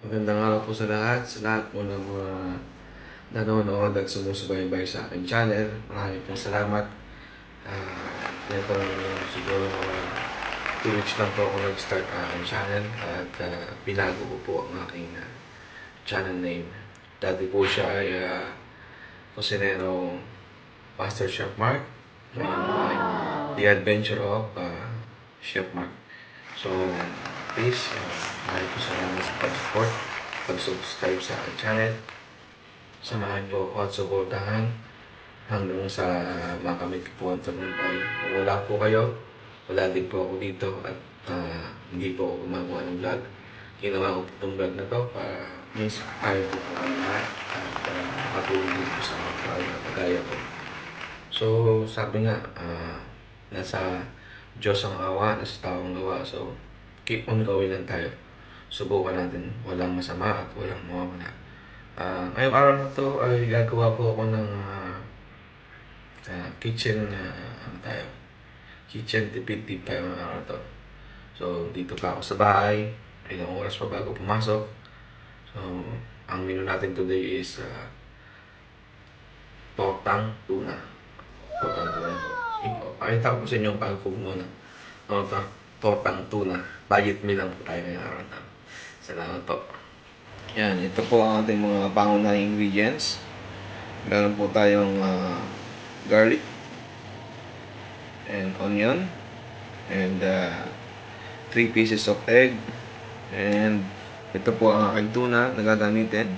Magandang araw po sa lahat, sa lahat po ng mga nanonood at sumusubaybay sa aking channel. Maraming pong salamat. Ah, yan po lang siguro mga 2 weeks lang po ako nag-start ang aking channel at ah, binago ko po ang aking ah, channel name. Dati po siya ay uh, Cosinero Master Chef Mark. Ay The Adventure of ah, Chef Mark. So, please, uh, po salamat sa pag-support, pag-subscribe sa aking channel. Samahan niyo ako at suportahan hanggang sa makamit ko po ang tagumpay. Kung wala po kayo, wala din po ako dito at ah, hindi po ako gumagawa ng vlog. Ginawa ko po itong vlog na to para means ayaw po po ang lahat at uh, makatulong po sa mga tao na kagaya ko. So, sabi nga, ah, nasa Diyos ang awa, nasa taong gawa. So, keep on going lang tayo. Subukan natin. Walang masama at walang mawawala. Ah, ngayong araw na to ay gagawa po ako ng ah, ah, kitchen na ano tayo. Kitchen tipid tip tayo ng araw na to. So, dito pa ako sa bahay. Ilang oras pa bago pumasok. So, ang menu natin today is ah, tortang tuna. Tortang tuna. Pakita ko sa inyo ang pag-cook muna. Tortang, tortang tuna. Budget meal lang po tayo ngayong araw na. Salamat po. Yan, ito po ang ating mga pangunahing ingredients. Meron po tayong ah, garlic and onion and uh, three pieces of egg and ito po ang aking tuna na gagamitin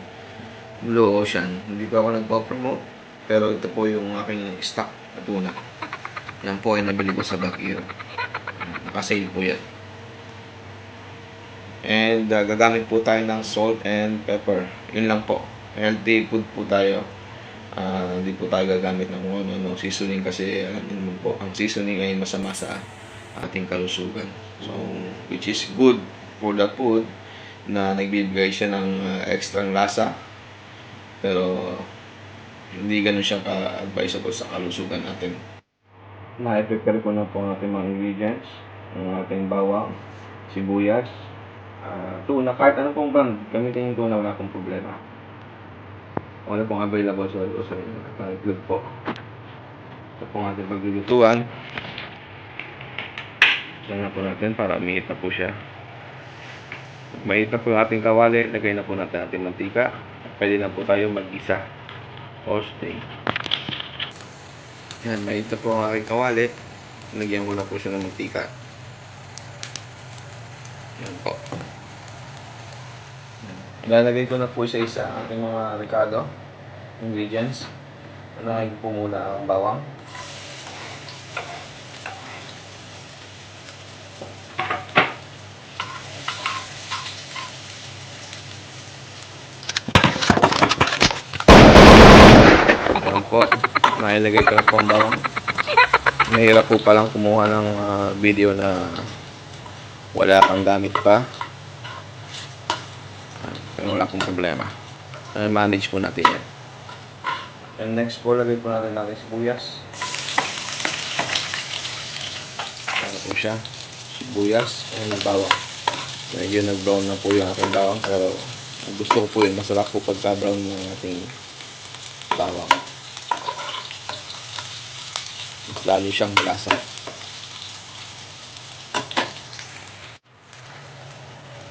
Blue Ocean hindi pa ako nagpo-promote pero ito po yung aking stock na tuna yan po ay nabili ko sa Baguio nakasale po yan and uh, gagamit po tayo ng salt and pepper yun lang po healthy food po tayo Ah, hindi po tayo gagamit ng kung ano, seasoning kasi alam naman po, ang seasoning ay masama sa ating kalusugan. So, which is good for the food na nagbibigay siya ng uh, extra lasa. Pero, hindi ganun siya ka-advisable sa kalusugan natin. Na-prepare ko na po ang ating mga ingredients. Ang ating bawang, sibuyas, ah, tuna, kahit anong pong brand, gamitin yung tuna, wala akong problema. Wala pong available sa so, sa inyo. Uh, good po. Ito po ang ating paglulutuan. Diyan na po natin para umiit na po siya. Mainit na po yung ating kawali. Lagay na po natin ating mantika. Pwede na po tayo mag-isa. Stay. Yan, mainit na po ang aking kawali. Lagyan ko na po siya ng mantika. Yan po. Lalagay ko na po sa isa ang ating mga Ricardo ingredients. Unahin po muna ang bawang. Ayan po. Nailagay ko na po ang bawang. Mahirap po palang kumuha ng ah, video na wala kang gamit pa. Pero wala akong problema. Uh, manage po natin yan. And next po, lagay po natin natin sibuyas. Ano po siya? Sibuyas and bawang. Medyo nag-brown na po yung ating bawang. Pero gusto ko po yun. Masarap po pagka-brown ng ating bawang. Mas Lalo siyang lasa.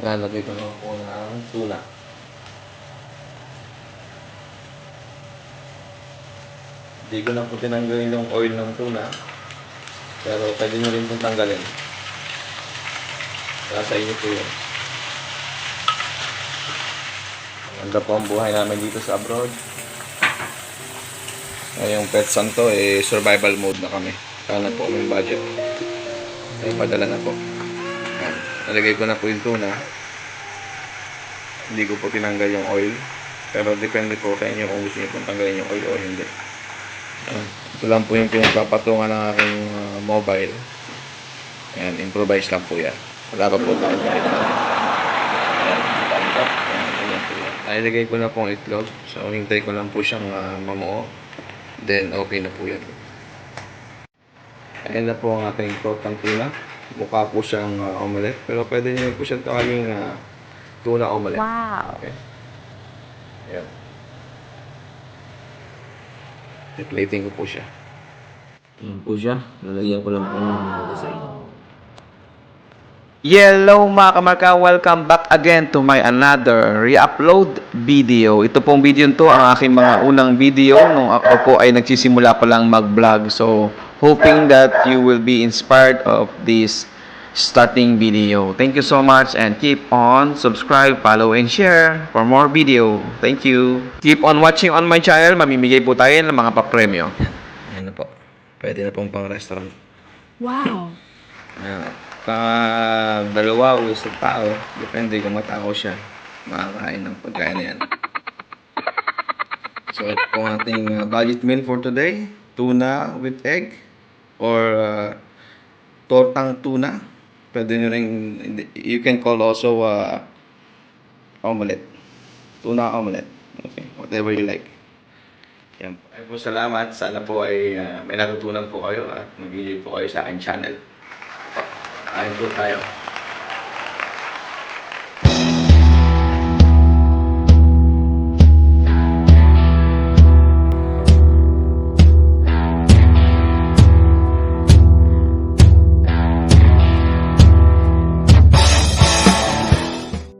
Lalagay ko na po ng tuna. Hindi ko na po tinanggalin yung oil ng tuna. Pero pwede nyo rin pong tanggalin. Nasa inyo po yun. Maganda po ang buhay namin dito sa abroad. Ngayong pet santo, eh, survival mode na kami. Kaya na po kaming budget. Ay, padala na po. Nalagay ko na po yung tuna. Hindi ko po tinanggal yung oil. Pero depende po sa inyo kung gusto niyo pong tanggalin yung oil o hindi. Ito lang po yung pinagpapatungan ng aking uh, mobile. Ayan, improvise lang po yan. Wala pa po tayo. Nailagay ko na pong itlog. So, hintay ko lang po siyang uh, mamuo. Then, okay na po yan. Ayan na po ang ating tortang tuna. Mukha po siyang uh, omelette. Pero pwede niyo po siyang tawagin uh, Tuna omelette. Wow. Okay. Ayan. I-plating ko po siya. Ayan po siya. Lalagyan ko lang po ng design. Hello mga kamarka, welcome back again to my another re-upload video. Ito pong video to ang aking mga unang video nung ako po ay nagsisimula pa lang mag-vlog. So, hoping that you will be inspired of this starting video. Thank you so much and keep on subscribe, follow, and share for more video. Thank you. Keep on watching on my channel. Mamimigay po tayo ng mga papremyo. Ayan na po. Pwede na pong pang restaurant. Wow. Ayan. Pa dalawa o isang tao, depende kung matao siya, makakain ng pagkain na yan. So, ito po ating uh, budget meal for today. Tuna with egg or uh, tortang tuna. Pwede nyo rin, you can call also uh, omelette. Tuna omelette. Okay, whatever you like. Yan po. Ay po salamat. Sana po ay uh, may natutunan po kayo at mag po kayo sa aking channel. Ayun po tayo.